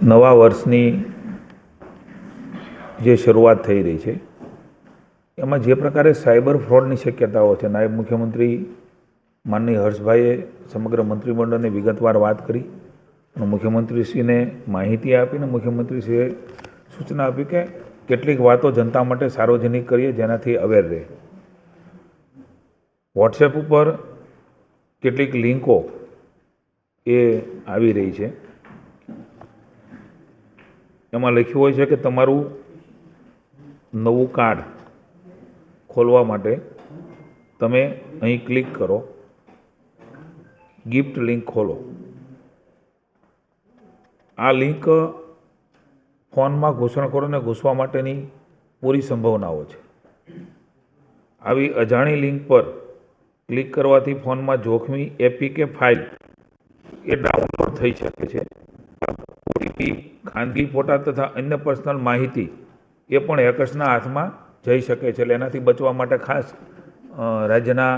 નવા વર્ષની જે શરૂઆત થઈ રહી છે, એમાં જે પ્રકારે સાયબર ફ્રોડની શક્યતાઓ છે, નાયબ મુખ્યમંત્રી માનનીય હર્ષભાઈએ સમગ્ર મંત્રીમંડળને વિગતવાર વાત કરી અને મુખ્યમંત્રીશ્રીને માહિતી આપીને મુખ્યમંત્રીશ્રીએ સૂચના આપી કે કેટલીક વાતો જનતા માટે સાર્વજનિક કરીએ, જેનાથી અવેર રહે. વોટ્સએપ ઉપર કેટલીક લિંકો એ આવી રહી છે. એમાં લખ્યું હોય છે કે તમારું નવું કાર્ડ ખોલવા માટે તમે અહીં ક્લિક કરો. ગિફ્ટ લિંક ખોલો. આ લિંક ફોનમાં ઘૂસણખોરોને ઘૂસવા માટેની પૂરી સંભાવનાઓ છે. આવી અજાણી લિંક પર ક્લિક કરવાથી ફોનમાં જોખમી એપીકે ફાઇલ એ ડાઉનલોડ થઈ શકે છે. ઓટીપી ખાનગી ફોટા તથા અન્ય પર્સનલ માહિતી એ પણ હેકર્સના હાથમાં જઈ શકે છે. એટલે એનાથી બચવા માટે ખાસ રાજ્યના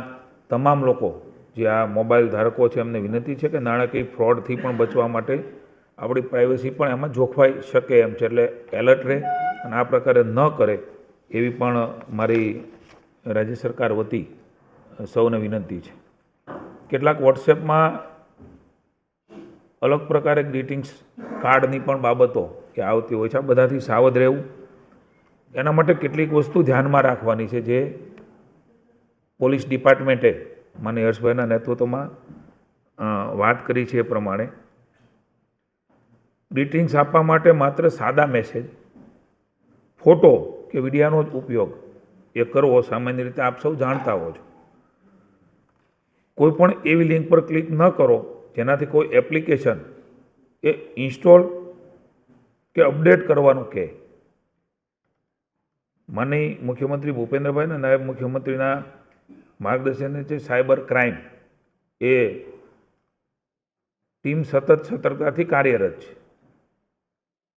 તમામ લોકો જે આ મોબાઈલ ધારકો છે એમને વિનંતી છે કે નાણાકીય ફ્રોડથી પણ બચવા માટે આપણી પ્રાઇવસી પણ એમાં જોખવાઈ શકે એમ છે. એટલે એલર્ટ રહે અને આ પ્રકારે ન કરે એવી પણ મારી રાજ્ય સરકાર વતી સૌને વિનંતી છે. કેટલાક વોટ્સએપમાં અલગ પ્રકારે ગ્રીટિંગ્સ કાર્ડની પણ બાબતો કે આવતી હોય છે. આ બધાથી સાવધ રહેવું. એના માટે કેટલીક વસ્તુ ધ્યાનમાં રાખવાની છે જે પોલીસ ડિપાર્ટમેન્ટે માની હર્ષભાઈના નેતૃત્વમાં વાત કરી છે એ પ્રમાણે. ગ્રીટિંગ્સ આપવા માટે માત્ર સાદા મેસેજ ફોટો કે વિડીયાનો જ ઉપયોગ એ કરવો સામાન્ય રીતે આપ સૌ જાણતા હો છો. કોઈ પણ એવી લિંક પર ક્લિક ન કરો જેનાથી કોઈ એપ્લિકેશન એ ઇન્સ્ટોલ કે અપડેટ કરવાનું કહે માનની મુખ્યમંત્રી ભૂપેન્દ્રભાઈ અને નાયબ મુખ્યમંત્રીના માર્ગદર્શન છે સાયબર ક્રાઇમ એ ટીમ સતત સતર્કતાથી કાર્યરત છે.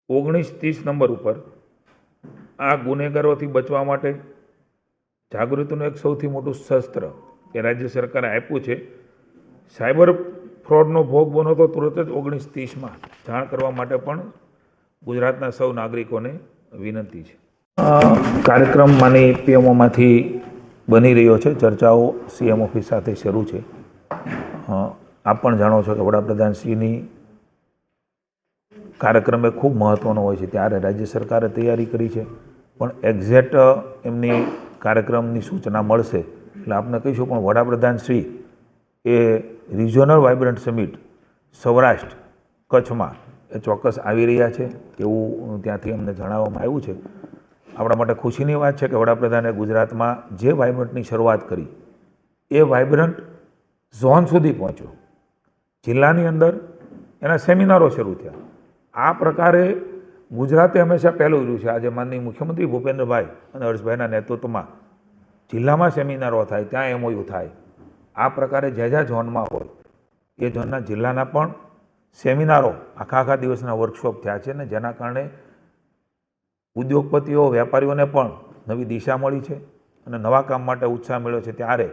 ઓગણીસ ત્રીસ નંબર ઉપર આ ગુનેગારોથી બચવા માટે જાગૃતિનું એક સૌથી મોટું શસ્ત્ર એ રાજ્ય સરકારે આપ્યું છે. સાયબર ફ્રોડનો ભોગ બનો તો તુરત જ ઓગણીસ ત્રીસમાં. જાણ કરવા માટે પણ ગુજરાતના સૌ નાગરિકોને વિનંતી છે. કાર્યક્રમ માની પીએમઓમાંથી બની રહ્યો છે. ચર્ચાઓ સીએમ ઓફિસ સાથે શરૂ છે. આપ પણ જાણો છો કે વડાપ્રધાનશ્રીની કાર્યક્રમ એ ખૂબ મહત્ત્વનો હોય છે. ત્યારે રાજ્ય સરકારે તૈયારી કરી છે. પણ એક્ઝેક્ટ એમની કાર્યક્રમની સૂચના મળશે. એટલે આપને કહીશું પણ વડાપ્રધાનશ્રી એ રિજિયોનલ વાઇબ્રન્ટ સમિટ સૌરાષ્ટ્ર, કચ્છમાં એ ચોક્કસ આવી રહ્યા છે. એવું ત્યાંથી અમને જણાવવામાં આવ્યું છે. આપણા માટે ખુશીની વાત છે કે વડાપ્રધાને ગુજરાતમાં જે વાઇબ્રન્ટની શરૂઆત કરી, એ વાઇબ્રન્ટ ઝોન સુધી પહોંચ્યો. જિલ્લાની અંદર એના સેમિનારો શરૂ થયા. આ પ્રકારે ગુજરાતે હંમેશા પહેલું રહ્યું છે. આજે માનનીય મુખ્યમંત્રી ભૂપેન્દ્રભાઈ અને હર્ષભાઈના નેતૃત્વમાં જિલ્લામાં સેમિનારો થાય, ત્યાં એમઓયુ થાય. આ પ્રકારે જ્યાં જ્યાં ઝોનમાં હોય, એ ઝોનના જિલ્લાના પણ સેમિનારો આખા આખા દિવસના વર્કશોપ થયા છે ને જેના કારણે ઉદ્યોગપતિઓ, વેપારીઓને પણ નવી દિશા મળી છે અને નવા કામ માટે ઉત્સાહ મળ્યો છે. ત્યારે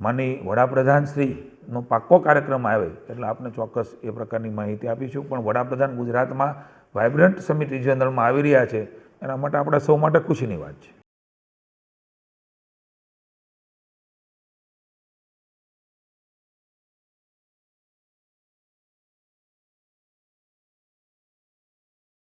માની વડાપ્રધાનશ્રીનો પાક્કો કાર્યક્રમ આવે એટલે આપણે ચોક્કસ એ પ્રકારની માહિતી આપીશું. પણ વડાપ્રધાન ગુજરાતમાં વાઇબ્રન્ટ સમિટ રિજનલમાં આવી રહ્યા છે. એના માટે આપણા સૌ માટે ખુશીની વાત છે.